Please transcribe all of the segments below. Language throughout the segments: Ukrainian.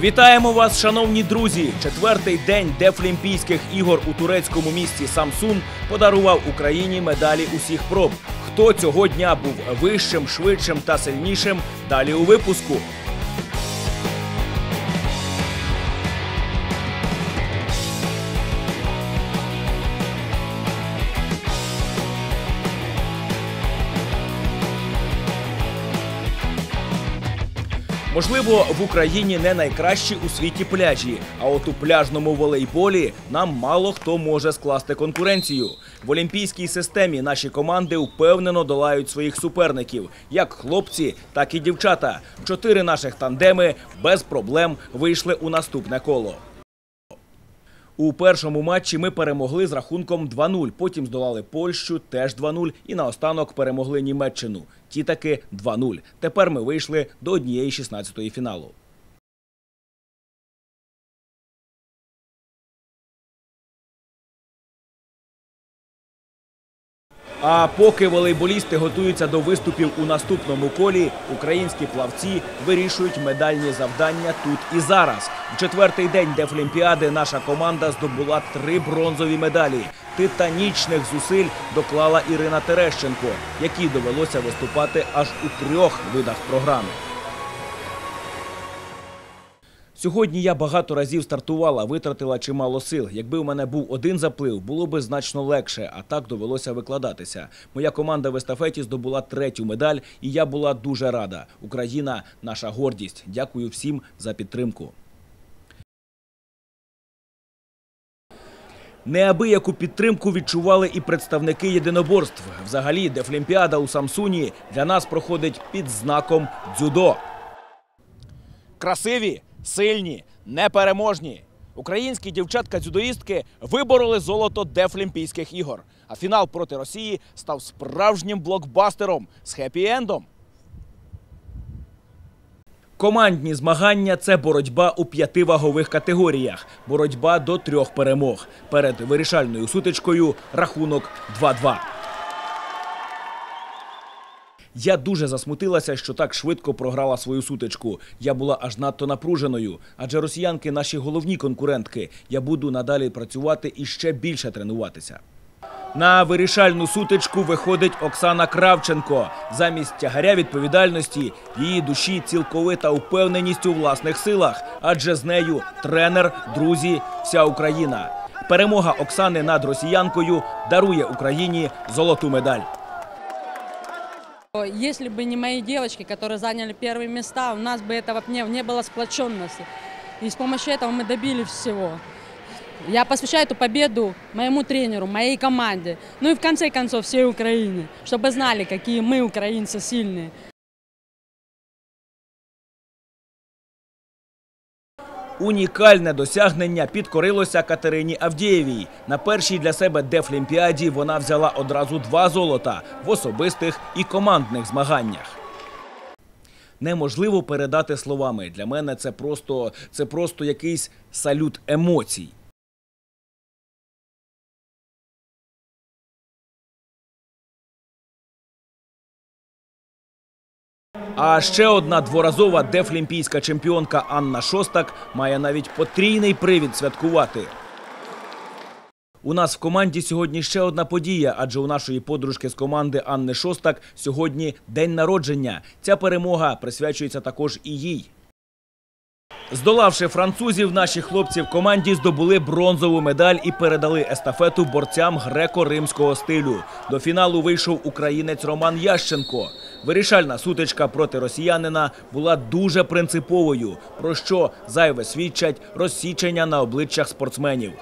Вітаємо вас, шановні друзі! Четвертий день Дефлімпійських ігор у турецькому місті Самсун подарував Україні медалі усіх проб. Хто цього дня був вищим, швидшим та сильнішим? Далі у випуску. Можливо, в Україні не найкращі у світі пляжі, а от у пляжному волейболі нам мало хто може скласти конкуренцію. В олімпійській системі наші команди впевнено долають своїх суперників, як хлопці, так і дівчата. Чотири наших тандеми без проблем вийшли у наступне коло. У першому матчі ми перемогли з рахунком 2-0, потім здолали Польщу теж 2-0 і наостанок перемогли Німеччину. Ті таки 2-0. Тепер ми вийшли до однієї 16-ї фіналу. А поки волейболісти готуються до виступів у наступному колі, українські плавці вирішують медальні завдання тут і зараз. В четвертий день Дефлімпіади наша команда здобула три бронзові медалі. Титанічних зусиль доклала Ірина Терещенко, якій довелося виступати аж у трьох видах програми. Сьогодні я багато разів стартувала, витратила чимало сил. Якби у мене був один заплив, було би значно легше, а так довелося викладатися. Моя команда в естафеті здобула третю медаль, і я була дуже рада. Україна наша гордість. Дякую всім за підтримку. Неабияку підтримку відчували і представники єдиноборств. Взагалі, Дефлімпіада у Самсуні для нас проходить під знаком дзюдо. Красиві, сильні, непереможні. Українські дівчатка-дзюдоїстки вибороли золото Дефлімпійських ігор. А фінал проти Росії став справжнім блокбастером з хеппі-ендом. Командні змагання це боротьба у п'яти вагових категоріях. Боротьба до трьох перемог. Перед вирішальною сутичкою рахунок 2-2. Я дуже засмутилася, що так швидко програла свою сутичку. Я була аж надто напруженою, адже росіянки наші головні конкурентки. Я буду надалі працювати і ще більше тренуватися. На вирішальну сутичку виходить Оксана Кравченко. Замість тягаря відповідальності її душі цілковита упевненість у власних силах, адже з нею тренер, друзі, вся Україна. Перемога Оксани над росіянкою дарує Україні золоту медаль. Если бы не мои девочки, которые заняли первые места, у нас бы этого не, не было сплоченности. И с помощью этого мы добились всего. Я посвящаю эту победу моему тренеру, моей команде, ну и в конце концов всей Украине, чтобы знали, какие мы, украинцы, сильные. Унікальне досягнення підкорилося Катерині Авдієвій. На першій для себе Дефлімпіаді вона взяла одразу два золота в особистих і командних змаганнях. Неможливо передати словами. Для мене це просто, це просто якийсь салют емоцій. А ще одна дворазова дефлімпійська чемпіонка Анна Шостак має навіть потрійний привід святкувати. У нас в команді сьогодні ще одна подія, адже у нашої подружки з команди Анни Шостак сьогодні день народження. Ця перемога присвячується також і їй. Здолавши французів, наші хлопці в команді здобули бронзову медаль і передали естафету борцям греко-римського стилю. До фіналу вийшов українець Роман Ященко. Вирішальна сутичка проти росіянина була дуже принциповою, про що зайве свідчать розсічення на обличчях спортсменів.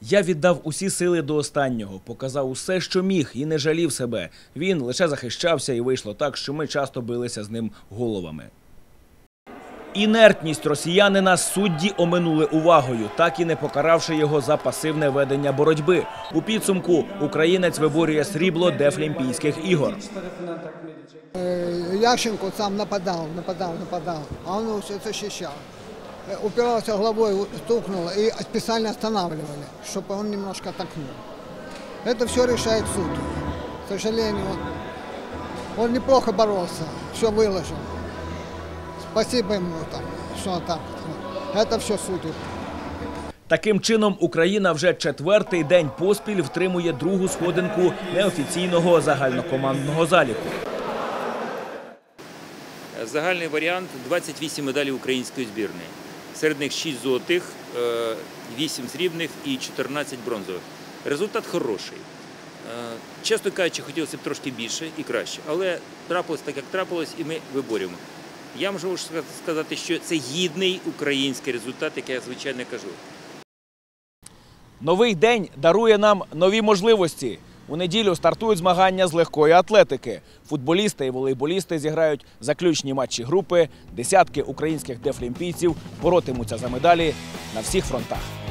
Я віддав усі сили до останнього, показав усе, що міг, і не жалів себе. Він лише захищався, і вийшло так, що ми часто билися з ним головами. Інертність росіянина судді оминули увагою, так і не покаравши його за пасивне ведення боротьби. У підсумку українець виборює срібло Дефлімпійських ігор. Э, Ященко сам нападал, нападал, нападал, а он все защищал. Э, Упирался головой, стукнул и специально останавливали, чтобы он немножко толкнул. Это все решает суд. К сожалению, он, он неплохо боролся, все выложил. Спасибо ему там, что он так. Это все судит. Таким чином, Україна вже четвертий день поспіль втримує другу сходинку неофіційного загальнокомандного заліку. Загальний варіант 28 медалей української збірної. Серед них 6 золотих, 8 срібних і 14 бронзових. Результат хороший. Е, Чесно кажучи, хотілося б трошки більше і краще, але трапилось так, як трапилось, і ми виборюємо. Я можу сказати, що це гідний український результат, як я звичайно кажу. Новий день дарує нам нові можливості. У неділю стартують змагання з легкої атлетики. Футболісти і волейболісти зіграють заключні матчі групи. Десятки українських дефлімпійців боротимуться за медалі на всіх фронтах.